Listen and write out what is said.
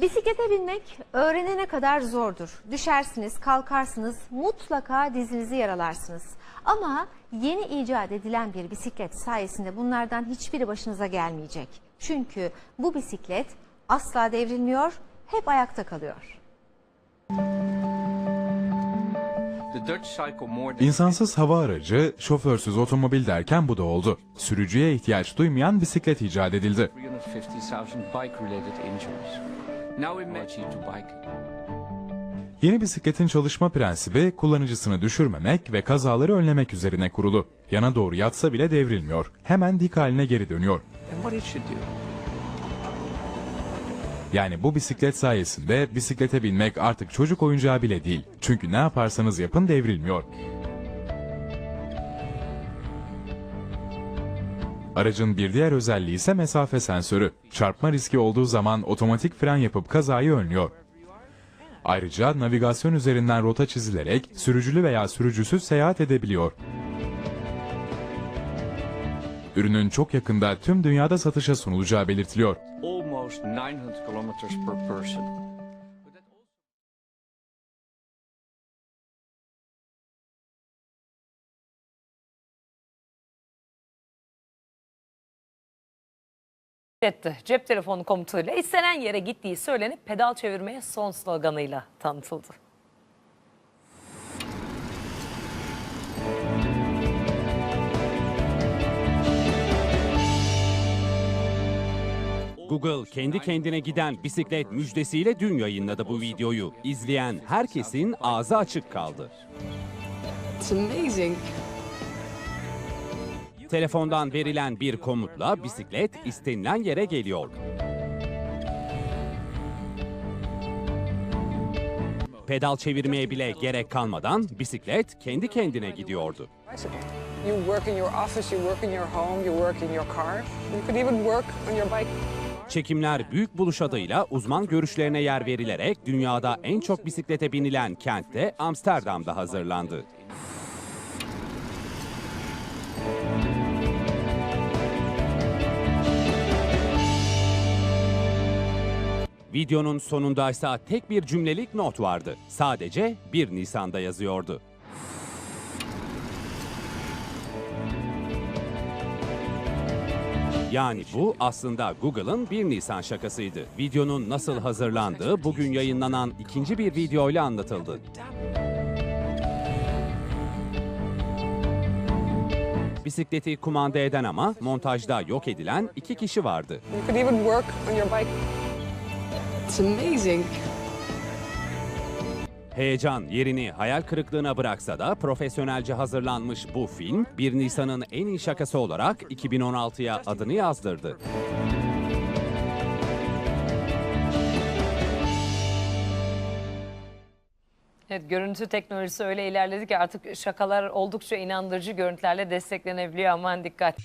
Bisiklete binmek öğrenene kadar zordur. Düşersiniz, kalkarsınız, mutlaka dizinizi yaralarsınız. Ama yeni icat edilen bir bisiklet sayesinde bunlardan hiçbiri başınıza gelmeyecek. Çünkü bu bisiklet asla devrilmiyor, hep ayakta kalıyor. İnsansız hava aracı, şoförsüz otomobil derken bu da oldu. Sürücüye ihtiyaç duymayan bisiklet icat edildi. 350,000 bike-related injuries. Now imagine to bike. Yeni bisikletin çalışma prensibi kullanıcısını düşürmemek ve kazaları önlemek üzerine kurulu. Yana doğru yatsa bile devrilmiyor. Hemen dik haline geri dönüyor. Yani bu bisiklet sayesinde bisiklete binmek artık çocuk oyuncağı bile değil. Çünkü ne yaparsanız yapın devrilmiyor. Aracın bir diğer özelliği ise mesafe sensörü. Çarpma riski olduğu zaman otomatik fren yapıp kazayı önlüyor. Ayrıca navigasyon üzerinden rota çizilerek sürücülü veya sürücüsüz seyahat edebiliyor. Ürünün çok yakında tüm dünyada satışa sunulacağı belirtiliyor. Almost 900 kilometers per person. Etti. Cep telefonu komutuyla istenen yere gittiği söylenip pedal çevirmeye son sloganıyla tanıtıldı. Google kendi kendine giden bisiklet müjdesiyle dün yayınladı bu videoyu. İzleyen herkesin ağzı açık kaldı. It's amazing. Telefondan verilen bir komutla bisiklet istenilen yere geliyor. Pedal çevirmeye bile gerek kalmadan bisiklet kendi kendine gidiyordu. Bicycle. You work in your office, you work in your home, you work in your car. You could even work on your bike. Çekimler büyük buluş adıyla uzman görüşlerine yer verilerek dünyada en çok bisiklete binilen kentte Amsterdam'da hazırlandı. Videonun sonunda ise tek bir cümlelik not vardı. Sadece 1 Nisan'da yazıyordu. Yani bu aslında Google'ın 1 Nisan şakasıydı. Videonun nasıl hazırlandığı bugün yayınlanan ikinci bir videoyla anlatıldı. Bisikleti kumanda eden ama montajda yok edilen iki kişi vardı. It's amazing. Heyecan yerini hayal kırıklığına bıraksa da profesyonelce hazırlanmış bu film 1 Nisan'ın en iyi şakası olarak 2016'ya adını yazdırdı. Evet, görüntü teknolojisi öyle ilerledi ki artık şakalar oldukça inandırıcı görüntülerle desteklenebiliyor. Aman dikkat.